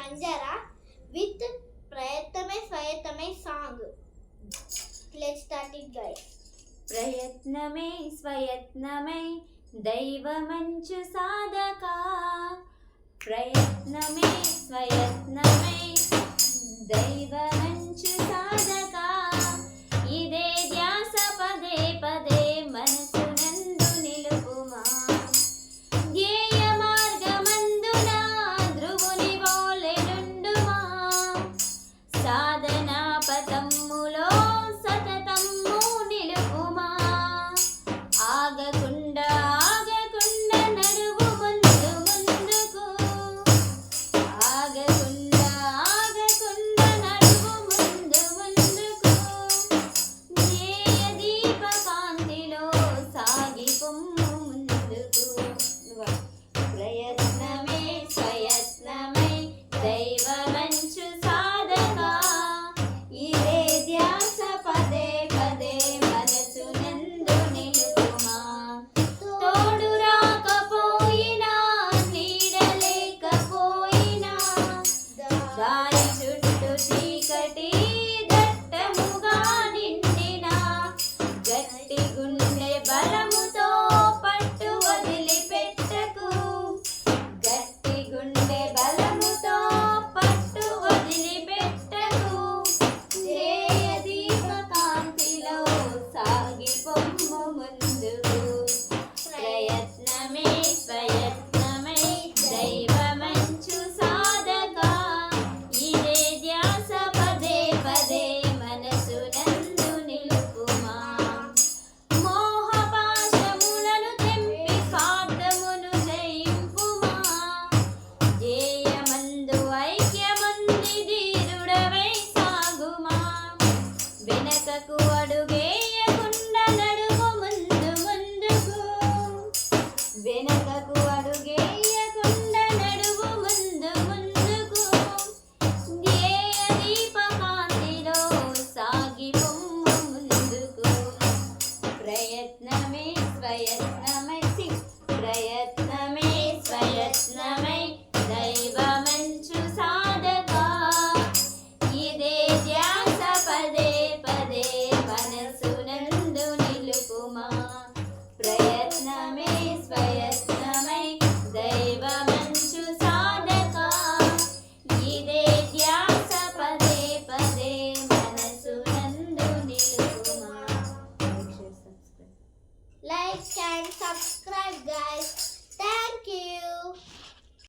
కంజరా with ప్రయత్నమే స్వయత్నమే song. Let start it guys ప్రయత్నమే స్వయత్నమై దైవమంచు సాధక. ప్రయత్నమే స్వయత్నమే దైవ మంచు చుట్టూ చీకటి like and subscribe guys. Thank you.